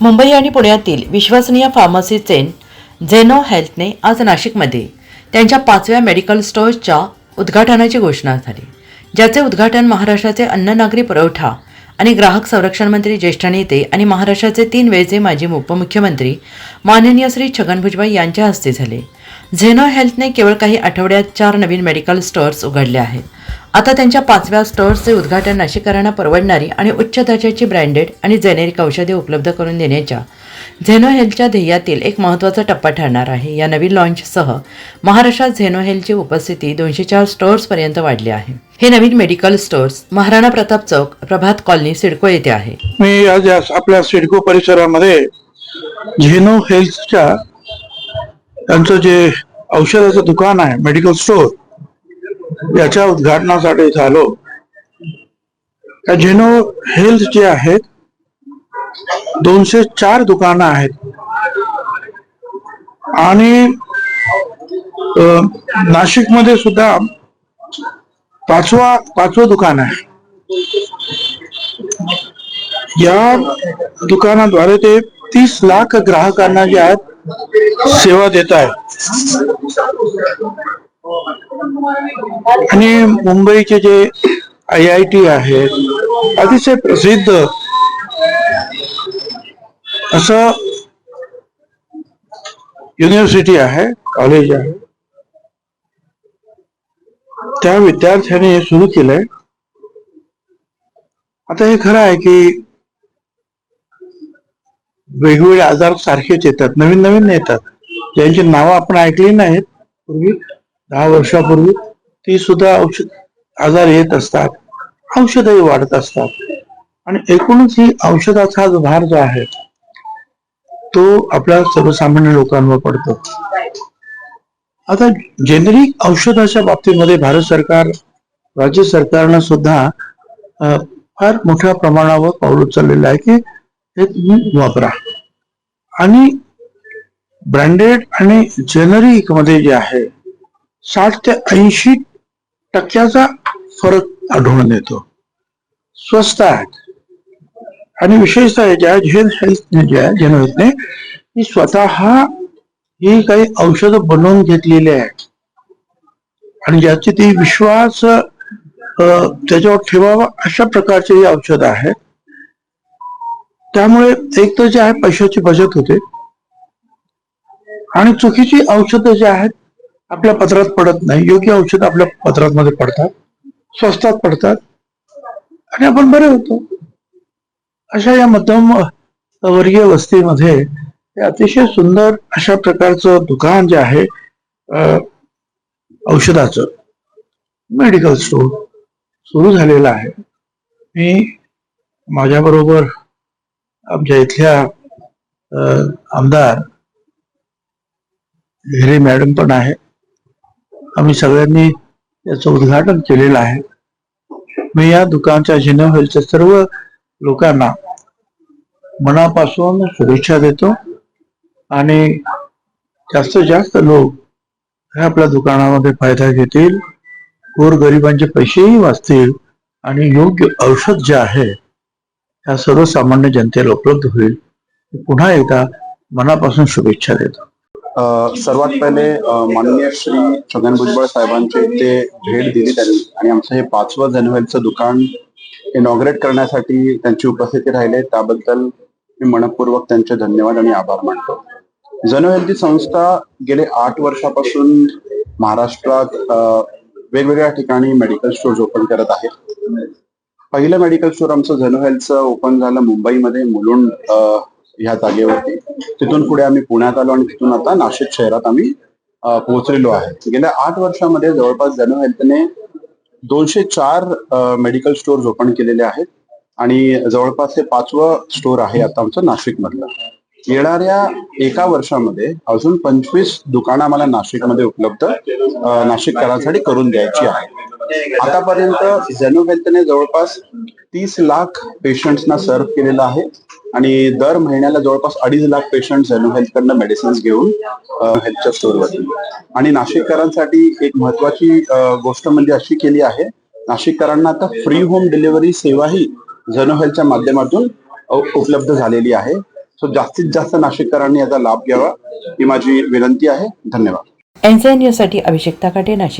मुंबई आणि पुण्यातील विश्वसनीय फार्मसी चेन झेनो हेल्थने आज नाशिकमध्ये त्यांच्या पाचव्या मेडिकल स्टोअर्सच्या उद्घाटनाची घोषणा झाली ज्याचे उद्घाटन महाराष्ट्राचे अन्न नागरी पुरवठा आणि ग्राहक संरक्षण मंत्री ज्येष्ठ नेते आणि महाराष्ट्राचे तीन वेळचे माजी उपमुख्यमंत्री माननीय श्री छगन भुजबळ यांच्या हस्ते झाले. झेनो हेल्थने केवळ काही आठवड्यात चार नवीन मेडिकल स्टोअर्स उघडले आहेत. आता त्यांच्या पाचव्या स्टोअर्सचे उद्घाटन नाशिककरांना परवडणारी आणि उच्च दर्जाची ब्रँडेड आणि जेनेरिक औषधे उपलब्ध करून देण्याच्या झेनो हेल्थच्या ध्येयातील एक महत्त्वाचा टप्पा ठरणार आहे. या नवीन लॉन्चसह महाराष्ट्रात झेनो हेल्थची उपस्थिती दोनशे चार स्टोअर्सपर्यंत वाढली आहे. हे नवीन मेडिकल स्टोअर्स महाराणा प्रताप चौक प्रभात कॉलनी सिडको येथे आहे. मी आज या आपल्या सिडको परिसरामध्ये झेनो हेल्थच्या त्यांचं जे औषधाचं दुकान आहे मेडिकल स्टोअर याच्या उद्घाटनासाठी इथं आलो. त्या झेनो हेल्थ जे आहेत दोनशे चार दुकानं आहेत. आणि नाशिकमध्ये सुद्धा पाचवा पाचवं दुकान आहे. या दुकानाद्वारे ते तीस लाख ग्राहकांना जे आहेत सेवा देत आहेत. आणि मुंबईचे जे आय आय टी आहेत अतिशय प्रसिद्ध. असं युनिव्हर्सिटी आहे कॉलेज आहे. त्या विद्यार्थ्यांनी हे सुरू केलंय. आता हे खरं आहे की वेगवेगळे आजार सारखेच येतात नवीन नवीन येतात. ज्यांची नावं आपण ऐकली नाहीत पूर्वी दहा वर्षापूर्वी ती सुद्धा औषध आजार येत असतात औषधही वाढत असतात. आणि एकूणच ही औषधाचा जो भार जो आहे तो आपल्या सर्वसामान्य लोकांवर पडतो. आता जेनेरिक औषधाच्या बाबतीमध्ये भारत सरकार राज्य सरकारनं सुद्धा फार मोठ्या प्रमाणावर पाऊल उचललेलं आहे की हे तुम्ही वापरा. आणि ब्रँडेड आणि जेनरिकमध्ये जे आहे साठ ते ऐंशी टक्क्याचा फरक आढळून येतो. स्वस्त आहेत. आणि विशेषतः ज्या झेन हेल्थने जे आहे झेन स्वतः ही काही औषध बनवून घेतलेली आहेत. आणि ज्याची ती विश्वास त्याच्यावर ठेवावा अशा प्रकारचे ही औषध आहेत. त्यामुळे एक तर जे आहे पैशाची बचत होते. आणि चुकीची औषधं जे आहेत आपल्या पत्रात पडत नाही. योग्य औषध आपल्या पत्रात मध्ये पडतात. स्वस्तात पडतात. आणि आपण बरे होतो. अशा या मध्यम वर्गीय वस्तीमध्ये हे अतिशय सुंदर अशा प्रकारचं दुकान जे आहे औषधाचं मेडिकल स्टोअर सुरू झालेलं आहे. मी माझ्या बरोबर आमच्या इथल्या आमदार हिरे मॅडम पण आहे. आम्ही सगळ्यांनी याचं उद्घाटन केलेलं आहे. मी या दुकानच्या झिनो सर्व लोकांना मनापासून शुभेच्छा देतो. आणि जास्तीत जास्त लोक आपल्या दुकानामध्ये फायदा घेतील. गोरगरिबांचे पैसेही वाचतील आणि योग्य औषध जे आहे त्या सर्वसामान्य जनतेला उपलब्ध होईल. पुन्हा एकदा मनापासून शुभेच्छा देतो. सर्वात पहिले माननीय श्री छगन भुजबळ साहेबांचे इथे भेट दिली त्यांनी. आणि आमचं हे पाचवं जनवेलचं दुकान इनॉग्रेट करण्यासाठी त्यांची उपस्थिती राहिले त्याबद्दल मी मनपूर्वक त्यांचे धन्यवाद आणि आभार मानतो. जनवेल संस्था गेले आठ वर्षापासून महाराष्ट्रात वेगवेगळ्या ठिकाणी मेडिकल स्टोअर्स ओपन करत आहे पहिलं मेडिकल स्टोअर आमचं झनो हेल्थचं ओपन झालं मुंबईमध्ये मुलुंड ह्या जागेवरती. तिथून पुढे आम्ही पुण्यात आलो आणि तिथून आता नाशिक शहरात आम्ही पोहोचलेलो आहे. गेल्या आठ वर्षामध्ये जवळपास झनो हेल्थने दोनशे चार मेडिकल स्टोअर्स ओपन केलेले आहेत. आणि जवळपास हे पाचवं स्टोअर आहे आता आमचं नाशिक मधलं येणाऱ्या एका वर्षामध्ये अजून पंचवीस दुकानं आम्हाला नाशिकमध्ये उपलब्ध नाशिककरांसाठी करून द्यायची आहे आतापर्यंत झेनो हेल्थने जवळपास तीस लाख पेशंट्सना सर्व्ह केलेलं आहे आणि दर महिन्याला जवळपास अडीच लाख पेशंट झेनो हेल्थ कडनं मेडिसिन्स घेऊन हेल्थच्या स्टोरवरती. आणि नाशिककरांसाठी एक महत्वाची गोष्ट म्हणजे अशी केली आहे नाशिककरांना आता फ्री होम डिलिव्हरी सेवाही झेनो हेल्थच्या माध्यमातून उपलब्ध झालेली आहे. सो जास्तीत जास्त नाशिककरांनी याचा लाभ घ्यावा ही माझी विनंती आहे. धन्यवाद. एनसीएन न्यूजसाठी अभिषेक ताकाटे नाशिक.